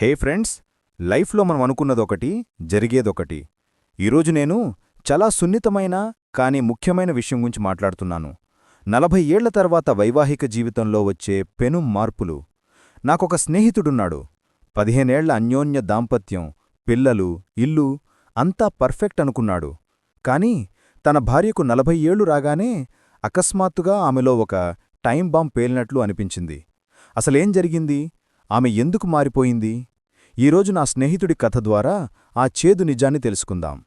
హే friends లైఫ్లో మనం అనుకున్నదొకటి జరిగేదొకటి. ఈరోజు నేను చాలా సున్నితమైన కానీ ముఖ్యమైన విషయం గురించి మాట్లాడుతున్నాను. నలభై ఏళ్ళ తర్వాత వైవాహిక జీవితంలో వచ్చే పెను మార్పులు. నాకొక స్నేహితుడున్నాడు. పదిహేనేళ్ళ అన్యోన్య దాంపత్యం పిల్లలు ఇల్లు అంతా పర్ఫెక్ట్ అనుకున్నాడు. కాని తన భార్యకు నలభై ఏళ్ళు రాగానే అకస్మాత్తుగా ఆమెలో ఒక టైం బాంబ్ పేలినట్లు అనిపించింది. అసలేం జరిగింది? ఆమె ఎందుకు మారిపోయింది? ఈరోజు నా స్నేహితుడి కథ ద్వారా ఆ చేదు నిజాన్ని తెలుసుకుందాం.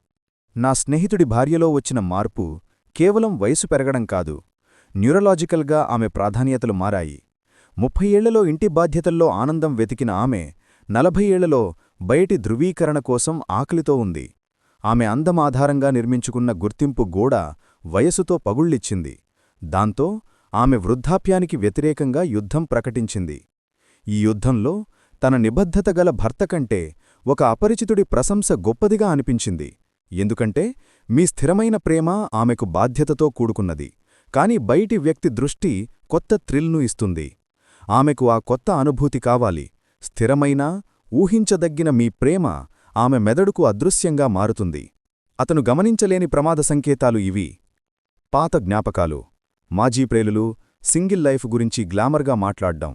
నా స్నేహితుడి భార్యలో వచ్చిన మార్పు కేవలం వయసు పెరగడం కాదు న్యూరలాజికల్గా ఆమె ప్రాధాన్యతలు మారాయి. ముప్పై ఏళ్ళలో ఇంటి బాధ్యతల్లో ఆనందం వెతికిన ఆమె నలభై ఏళ్ళలో బయటి ధృవీకరణ కోసం ఆకలితో ఉంది. ఆమె అందం ఆధారంగా నిర్మించుకున్న గుర్తింపు గోడ వయసుతో పగుళ్ళిచ్చింది. దాంతో ఆమె వృద్ధాప్యానికి వ్యతిరేకంగా యుద్ధం ప్రకటించింది. ఈ యుద్ధంలో తన నిబద్ధత గల భర్త కంటే ఒక అపరిచితుడి ప్రశంస గొప్పదిగా అనిపించింది. ఎందుకంటే మీ స్థిరమైన ప్రేమ ఆమెకు బాధ్యతతో కూడుకున్నది. కాని బయటి వ్యక్తి దృష్టి కొత్త థ్రిల్ను ఇస్తుంది. ఆమెకు ఆ కొత్త అనుభూతి కావాలి. స్థిరమైన ఊహించదగ్గిన మీ ప్రేమ ఆమె మెదడుకు అదృశ్యంగా మారుతుంది. అతను గమనించలేని ప్రమాద సంకేతాలు ఇవి. పాత జ్ఞాపకాలు. మాజీ ప్రేలులు సింగిల్ లైఫ్ గురించి గ్లామర్గా మాట్లాడ్డాం.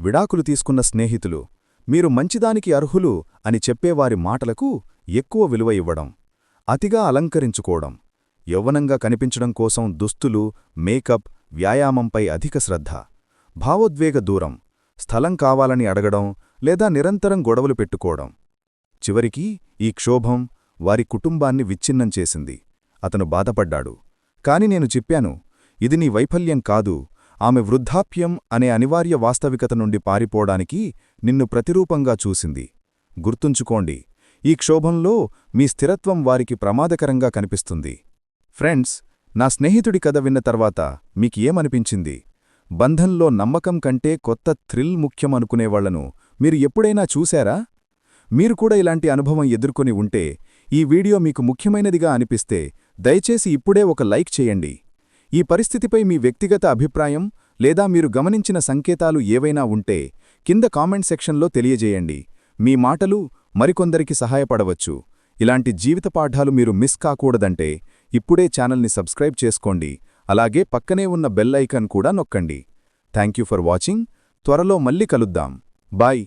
విడాకులు తీసుకున్న స్నేహితులు మీరు మంచిదానికి అర్హులు అని చెప్పేవారి మాటలకు ఎక్కువ విలువ ఇవ్వడం అతిగా అలంకరించుకోవడం యౌవనంగా కనిపించడం కోసం దుస్తులు మేకప్ వ్యాయామంపై అధిక శ్రద్ధ భావోద్వేగ దూరం స్థలం కావాలని అడగడం లేదా నిరంతరం గొడవలు పెట్టుకోవడం. చివరికి ఈ క్షోభం వారి కుటుంబాన్ని విచ్ఛిన్నం చేసింది. అతను బాధపడ్డాడు. కాని నేను చెప్పాను ఇది నీ వైఫల్యం కాదు ఆమె వృద్ధాప్యం అనే అనివార్య వాస్తవికత నుండి పారిపోవడానికి నిన్ను ప్రతిరూపంగా చూసింది. గుర్తుంచుకోండి ఈ క్షోభంలో మీ స్థిరత్వం వారికి ప్రమాదకరంగా కనిపిస్తుంది. ఫ్రెండ్స్ నా స్నేహితుడి కథ విన్న తర్వాత మీకు ఏమనిపించింది బంధంలో నమ్మకం కంటే కొత్త థ్రిల్ ముఖ్యం అనుకునేవాళ్ళను మీరు ఎప్పుడైనా చూశారా? మీరు కూడా ఇలాంటి అనుభవం ఎదుర్కొని ఉంటే ఈ వీడియో మీకు ముఖ్యమైనదిగా అనిపిస్తే దయచేసి ఇప్పుడే ఒక లైక్ చేయండి. ఈ పరిస్థితిపై మీ వ్యక్తిగత అభిప్రాయం లేదా మీరు గమనించిన సంకేతాలు ఏవైనా ఉంటే కింద కామెంట్ సెక్షన్లో తెలియజేయండి. మీ మాటలు మరికొందరికి సహాయపడవచ్చు. ఇలాంటి జీవిత పాఠాలు మీరు మిస్ కాకూడదంటే ఇప్పుడే ఛానల్ని సబ్స్క్రైబ్ చేసుకోండి. అలాగే పక్కనే ఉన్న బెల్ ఐకాన్ కూడా నొక్కండి. Thank for watching. త్వరలో మళ్ళీ కలుద్దాం. బాయ్.